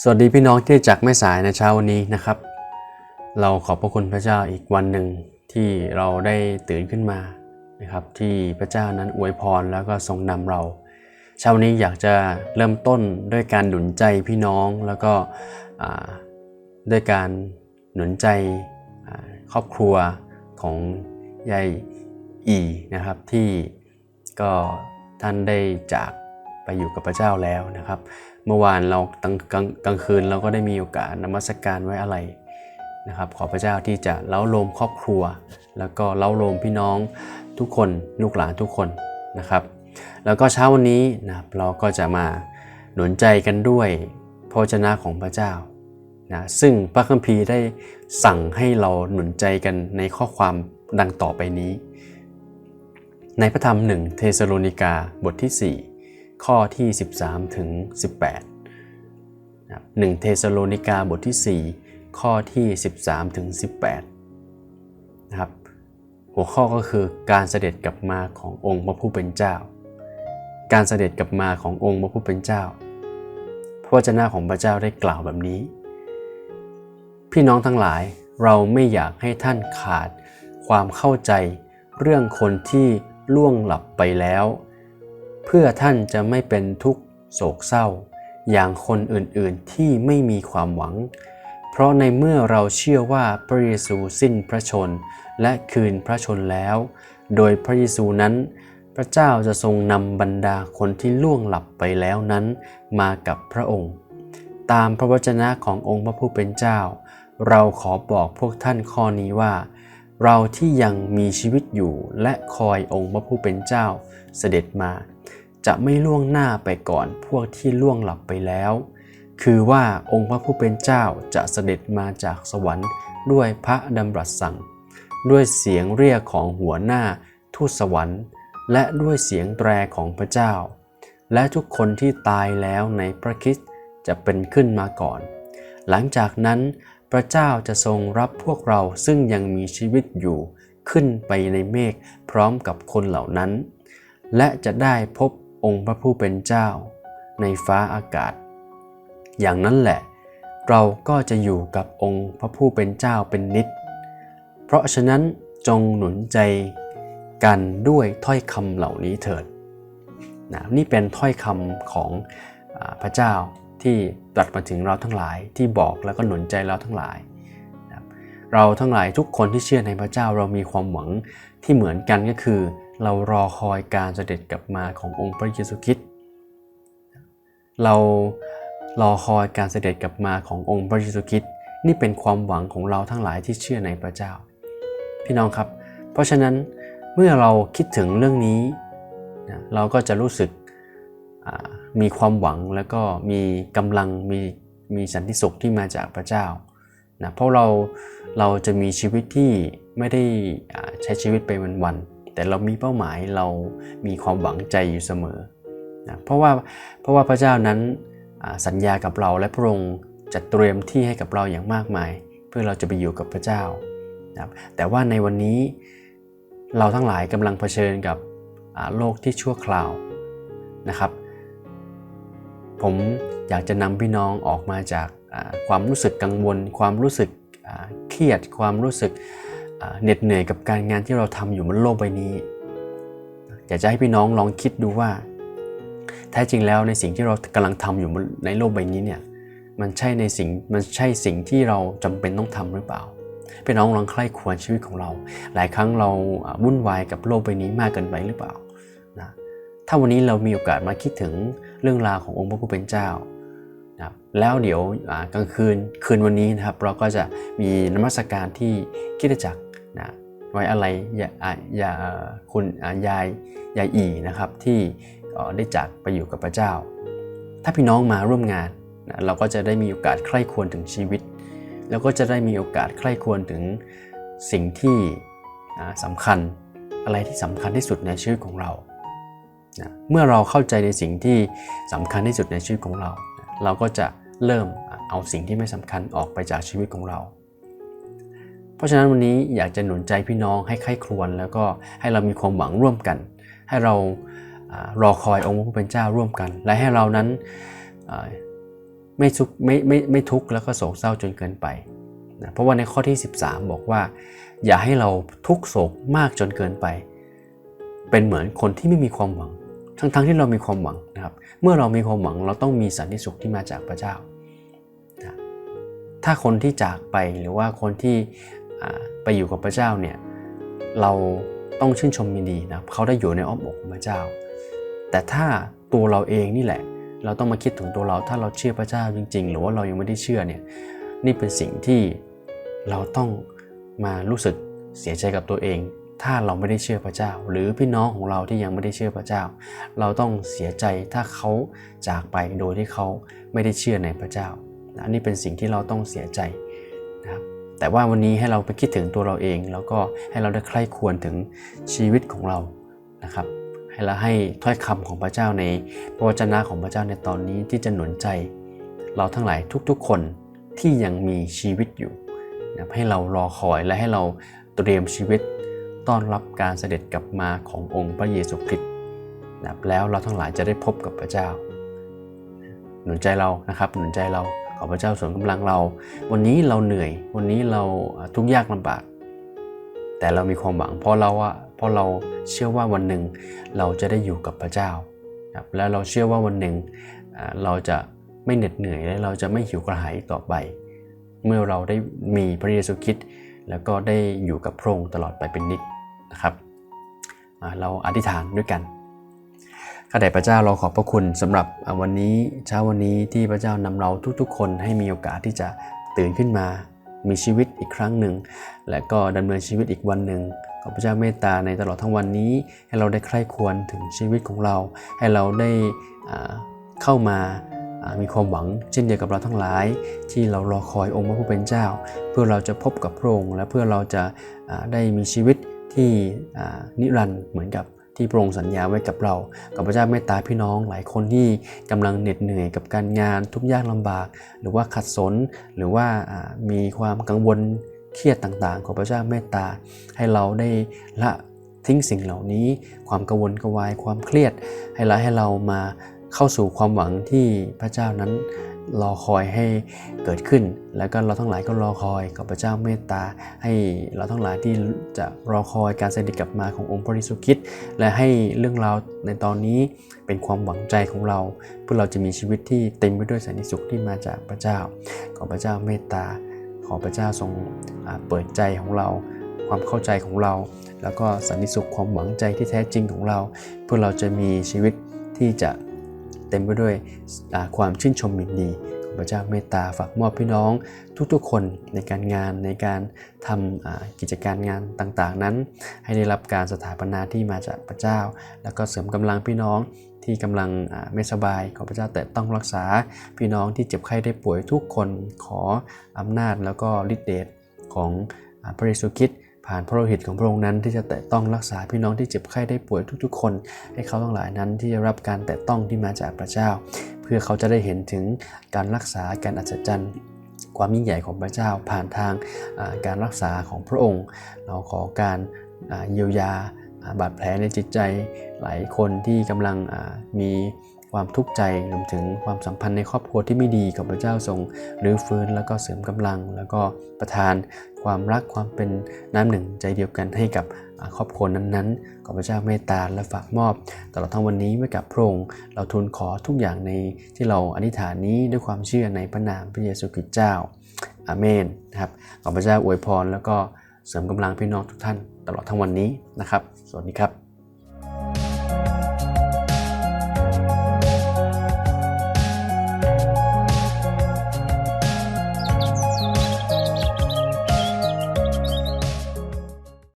สวัสดีพี่น้องที่จากแม่สายในเช้าวันนี้นะครับ เราขอบพระคุณพระเจ้าอีกวันหนึ่งที่เราได้ตื่นขึ้นมานะครับที่พระเจ้านั้นอวยพรแล้วก็ทรงนำเรา เช้าวันนี้อยากจะเริ่มต้นด้วยการหนุนใจพี่น้องแล้วก็ด้วยการหนุนใจครอบครัวของยายอีนะครับที่ก็ท่านได้จากไปอยู่กับพระเจ้าแล้วนะครับ เมื่อวานเรากลางกลางกลางคืนเราก็ได้มีโอกาสนมัสการไว้อะไรนะครับ ขอพระเจ้าที่จะเล้าโลมครอบครัว แล้วก็เล้าโลมพี่น้องทุกคนลูกหลานทุกคนนะครับ แล้วก็เช้าวันนี้นะครับเราก็จะมาหนุนใจกันด้วยพระวจนะของพระเจ้านะซึ่งพระคัมภีร์ได้สั่งให้เราหนุนใจกันในข้อความดังต่อไปนี้ ในพระธรรมหนึ่งเทสโลนิกาบทที่ 4 ข้อที่ 13 ถึง 18นะครับหนึ่งเทสโลนิกาบทที่ 4 ข้อที่ 13 ถึง 18นะครับหัวข้อก็คือการเสด็จกลับมาขององค์พระผู้เป็นเจ้า การเสด็จกลับมาขององค์พระผู้เป็นเจ้า พระวจนะของพระเจ้าได้กล่าวแบบนี้ พี่น้องทั้งหลายเราไม่อยากให้ท่านขาดความเข้าใจเรื่องคนที่ล่วงหลับไปแล้ว เพื่อท่านจะไม่เป็นทุกข์โศกเศร้า อย่างคนอื่นๆที่ไม่มีความหวัง เพราะในเมื่อเราเชื่อว่าพระเยซูสิ้นพระชน และคืนพระชนแล้ว โดยพระเยซูนั้น พระเจ้าจะทรงนำบรรดาคนที่ล่วงหลับไปแล้วนั้นมากับพระองค์ ตามพระวจนะขององค์พระผู้เป็นเจ้า เราขอบอกพวกท่านข้อนี้ว่า เราที่ยังมีชีวิตอยู่และคอยองค์พระผู้เป็นเจ้า เสด็จมา จะไม่ล่วงหน้าไปก่อนพวกที่ล่วงหลับไปแล้ว คือว่าองค์พระผู้เป็นเจ้าจะเสด็จมาจากสวรรค์ด้วยพระดำรัสสั่ง ด้วยเสียงเรียกของหัวหน้าทูตสวรรค์ และด้วยเสียงแตรของพระเจ้า และทุกคนที่ตายแล้วในพระคริสต์จะเป็นขึ้นมาก่อน หลังจากนั้นพระเจ้าจะทรงรับพวกเราซึ่งยังมีชีวิตอยู่ขึ้นไปในเมฆพร้อมกับคนเหล่านั้น และจะได้พบองค์พระผู้เป็นเจ้า ในฟ้าอากาศ อย่างนั้นแหละ เราก็จะอยู่กับองค์พระผู้เป็นเจ้าเป็นนิจเพราะฉะนั้นจงหนุนใจกันด้วยถ้อยคำเหล่านี้เถิดนะนี่เป็นถ้อยคำของอพระเจ้าที่ตรัสมาถึงเราทั้งหลายที่บอกแล้วก็หนุนใจเราทั้งหลาย เราทั้งหลายทุกคนที่เชื่อในพระเจ้าเรามีความหวังที่เหมือนกันก็คือ เรารอคอยการเสด็จกลับมาขององค์พระเยซูคริสต์เรารอคอยการเสด็จกลับมาขององค์พระเยซูคริสต์นี่เป็นความหวังของเราทั้งหลายที่เชื่อในพระเจ้า พี่น้องครับ เพราะฉะนั้นเมื่อเราคิดถึงเรื่องนี้นะเราก็จะรู้สึกมีความหวังแล้วก็มีกำลังมีมีสันติสุขที่มาจากพระเจ้านะเพราะเราเราจะมีชีวิตที่ไม่ได้ใช้ชีวิตไปวัน แต่เรามีเป้าหมายเรามีความหวังใจอยู่เสมอนะเพราะว่าเพราะว่าพระเจ้านั้นสัญญากับเราและพระองค์จะเตรียมที่ให้กับเราอย่างมากมาย เพื่อเราจะไปอยู่กับพระเจ้านะแต่ว่าในวันนี้เราทั้งหลายกำลังเผชิญกับโลกที่ชั่วคราวนะครับ ผมอยากจะนำพี่น้องออกมาจากความรู้สึกกังวล ความรู้สึกเครียด ความรู้สึก เหน็ดเหนื่อยกับการงานที่เราทำอยู่บนโลกใบนี้ อยากจะให้พี่น้องลองคิดดูว่า แท้จริงแล้วในสิ่งที่เรากำลังทำอยู่ในโลกใบนี้เนี่ยมันใช่ในสิ่งมันใช่สิ่งที่เราจำเป็นต้องทำหรือเปล่าพี่น้องลองใคร่ควรชีวิตของเรา หลายครั้งเราวุ่นวายกับโลกใบนี้มากเกินไปหรือเปล่านะถ้าวันนี้เรามีโอกาสมาคิดถึงเรื่องราวขององค์พระผู้เป็นเจ้านะแล้วเดี๋ยวกลางคืนคืนวันนี้นะครับ เราก็จะมีนมัสการที่คิดจักร นะไว้อะไรยาอ่ายาคุณยายยายอีนะครับที่ได้จากไปอยู่กับพระเจ้า ถ้าพี่น้องมาร่วมงานนะเราก็จะได้มีโอกาสใคร่ควรถึงชีวิต แล้วก็จะได้มีโอกาสใคร่ควรถึงสิ่งที่อ่าสำคัญอะไรที่สำคัญที่สุดในชีวิตของเรานะเมื่อเราเข้าใจในสิ่งที่สำคัญที่สุดในชีวิตของเรานะเราก็จะเริ่มเอาสิ่งที่ไม่สำคัญออกไปจากชีวิตของเรา ราะฉะนั้นวันนี้อยากจะหนุนใจพี่น้องให้ใคร่ครวญแล้วก็ให้เรามีความหวังร่วมกัน ให้เรารอคอยองค์พระผู้เป็นเจ้าร่วมกัน และให้เรานั้นไม่ทุกข์ไม่ไม่ไม่ทุกข์แล้วก็โศกเศร้าจนเกินไปนะเพราะว่าในข้อที่ 13 บอกว่า อย่าให้เราทุกข์โศกมากจนเกินไป เป็นเหมือนคนที่ไม่มีความหวัง ทั้งๆทที่เรามีความหวังนะครับเมื่อเรามีความหวังเราต้องมีสันติสุขที่มาจากพระเจ้านะถ้าคนที่จากไปหรือว่าคนที่ ไปอยู่กับพระเจ้าเนี่ยเราต้องชื่นชมยินดีนะเขาได้อยู่ในอ้อมอกของพระเจ้า แต่ถ้าตัวเราเองนี่แหละ เราต้องมาคิดถึงตัวเราถ้าเราเชื่อพระเจ้าจริง ๆ หรือว่าเรายังไม่ได้เชื่อเนี่ยนี่เป็นสิ่งที่เราต้องมารู้สึกเสียใจกับตัวเอง ถ้าเราไม่ได้เชื่อพระเจ้า หรือพี่น้องของเราที่ยังไม่ได้เชื่อพระเจ้า เราต้องเสียใจถ้าเขาจากไปโดยที่เขาไม่ได้เชื่อในพระเจ้าอันนี้เป็นสิ่งที่เราต้องเสียใจ แต่ว่าวันนี้ให้เราไปคิดถึงตัวเราเอง แล้วก็ให้เราได้ใคร่ควรถึงชีวิตของเรานะครับ ให้เราให้ถ้อยคำของพระเจ้าในพระวจนะของพระเจ้าในตอนนี้ที่จะหนุนใจ เราทั้งหลายทุกๆคนที่ยังมีชีวิตอยู่นะให้เรารอคอยและให้เราเตรียมชีวิตต้อนรับการเสด็จกลับมาขององค์พระเยซูคริสต์นะแล้วเราทั้งหลายจะได้พบกับพระเจ้า หนุนใจเรานะครับ หนุนใจเรา ขอพระเจ้าสริมกำลังเรา วันนี้เราเหนื่อย วันนี้เราทุกข์ยากลำบาก แต่เรามีความหวัง เพราะเราอะเพราะเราเชื่อว่าวันหนึ่งเราจะได้อยู่กับพระเจ้าครับและเราเชื่อว่าวันหนึ่งเราจะไม่เหน็ดเหนื่อยและเราจะไม่หิวกระหายต่อไป เมื่อเราได้มีพระเยซูคริสต์แล้วก็ได้อยู่กับพระองค์ตลอดไปเป็นนิจนะครับ เราอธิษฐานด้วยกัน ข้าแต่พระเจ้าเราขอบพระคุณสำหรับวันนี้เช้าวันนี้ที่พระเจ้านำเราทุกๆ คนให้มีโอกาสที่จะตื่นขึ้นมา มีชีวิตอีกครั้งหนึ่ง และก็ดำเนินชีวิตอีกวันหนึ่งขอพระเจ้าเมตตาในตลอดทั้งวันนี้ ให้เราได้ใคร่ควรถึงชีวิตของเรา ให้เราได้เข้ามามีความหวังเช่นเดียวกับเราทั้งหลาย ที่เรารอคอยองค์พระผู้เป็นเจ้า เพื่อเราจะพบกับพระองค์และเพื่อเราจะได้มีชีวิตที่นิรันดร์เหมือนกับ ที่พระองค์สัญญาไว้กับเราขอพระเจ้าเมตตาพี่น้องหลายคนที่กำลังเหน็ดเหนื่อยกับการงานทุกข์ยากลำบาก หรือว่าขัดสน หรือว่ามีความกังวลเครียดต่างๆ ของพระเจ้าเมตตา ให้เราได้ละทิ้งสิ่งเหล่านี้ ความกังวลกวายความเครียด ให้เราให้เรามาเข้าสู่ความหวังที่พระเจ้านั้น รอคอยให้เกิดขึ้น แล้วก็เราทั้งหลายก็รอคอยกับพระเจ้าเมตตา ให้เราทั้งหลายที่จะรอคอยการเสด็จกลับมาขององค์พระริสุคริสต์และให้เรื่องราวในตอนนี้เป็นความหวังใจของเรา เพื่อเราจะมีชีวิตที่เต็มไปด้วยสันติสุขที่มาจากพระเจ้า ขอพระเจ้าเมตตา ขอพระเจ้าทรงเปิดใจของเรา ความเข้าใจของเรา แล้วก็สันติสุขความหวังใจที่แท้จริงของเรา เพื่อเราจะมีชีวิตที่จะ ต็มไปด้วยความชื่นชมยินดีพระเจ้าเมตตาฝากมอบพี่น้องทุกๆ คนในการงานในการทำกิจการงานต่างๆ นั้น ให้ได้รับการสถาปนาที่มาจากพระเจ้า แล้วก็เสริมกำลังพี่น้องที่กำลังไม่สบายขอพระเจ้าแต่ต้องรักษาพี่น้องที่เจ็บไข้ได้ป่วยทุกคนขออำนาจแล้วก็ฤทธิเดชของอพระเยซูคริสต์ ผ่านพระโลหิตของพระองค์นั้นที่จะแตะต้องรักษาพี่น้องที่เจ็บไข้ได้ป่วยทุกๆ คน ให้เขาทั้งหลายนั้นที่จะรับการแตะต้องที่มาจากพระเจ้า เพื่อเขาจะได้เห็นถึงการรักษาการอัศจรรย์ความยิ่งใหญ่ของพระเจ้าผ่านทางการรักษาของพระองค์ เราขอการเยียวยาบาดแผลในจิตใจหลายคนที่กำลังมี ความทุกข์ใจรวมถึงความสัมพันธ์ในครอบครัวที่ไม่ดีกับพระเจ้าทรงรื้อฟื้นแล้วก็เสริมกำลัง แล้วก็ประทานความรักความเป็นน้ำหนึ่งใจเดียวกันให้กับครอบครัวนั้นๆ ขอพระเจ้าเมตตาและฝากมอบ ตลอดทั้งวันนี้ไว้กับพระองค์เราทูลขอทุกอย่างในที่เราอธิษฐานนี้ด้วยความเชื่อในพระนามพระเยซูคริสต์เจ้าอาเมนนะครับขอพระเจ้าอวยพรแล้วก็เสริมกำลังพี่น้องทุกท่าน ตลอดทั้งวันนี้นะครับ สวัสดีครับ